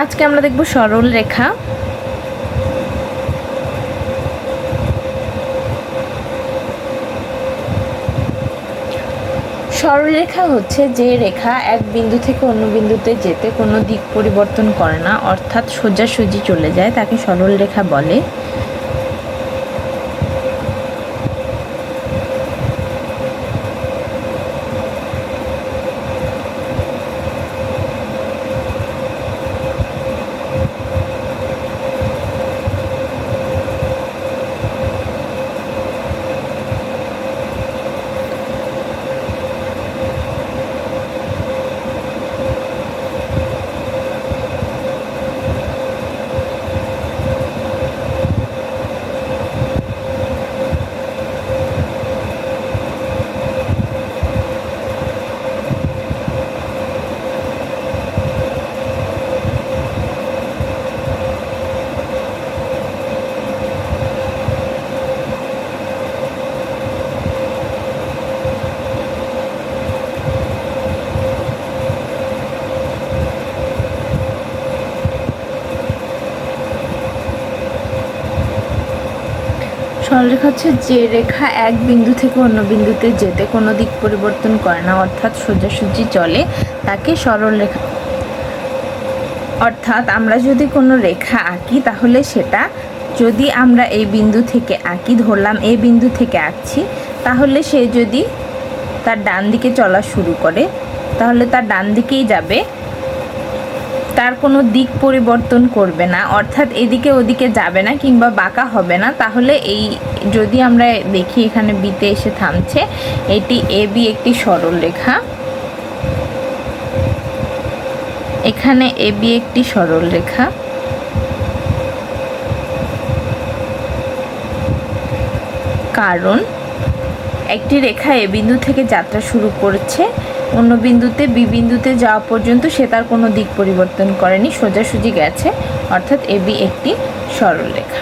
আজকে আমরা দেখব সরল রেখা। সরলরেখা হচ্ছে যে রেখা এক বিন্দু থেকে অন্য বিন্দুতে যেতে কোনো দিক পরিবর্তন করে না, অর্থাৎ সোজাসুজি চলে যায়, তাকে সরল রেখা বলে। সরলরেখা হচ্ছে যে রেখা এক বিন্দু থেকে অন্য বিন্দুতে যেতে কোনো দিক পরিবর্তন করে না, অর্থাৎ সোজাসুজি চলে তাকে সরল রেখা অর্থাৎ আমরা যদি কোনো রেখা আঁকি তাহলে সেটা যদি আমরা এই বিন্দু থেকে আঁকি, ধরলাম এই বিন্দু থেকে আঁকছি, তাহলে সে যদি তার ডান দিকে চলা শুরু করে, তাহলে তার ডান দিকেই যাবে তার কোনো দিক পরিবর্তন করবে না, অর্থাৎ এদিকে ওদিকে যাবে না কিংবা বাঁকা হবে না। তাহলে এই যদি আমরা দেখি এখানে বিতে এসে থামছে, এটি এ বি একটি সরল রেখা এখানে এ বি একটি সরল রেখা কারণ একটি রেখা এ বিন্দু থেকে যাত্রা শুরু করেছে অন্য বিন্দুতে, বি বিন্দুতে যাওয়া পর্যন্ত সে তার কোনো দিক পরিবর্তন করেনি, সোজাসুজি গেছে। অর্থাৎ এবি একটি সরল রেখা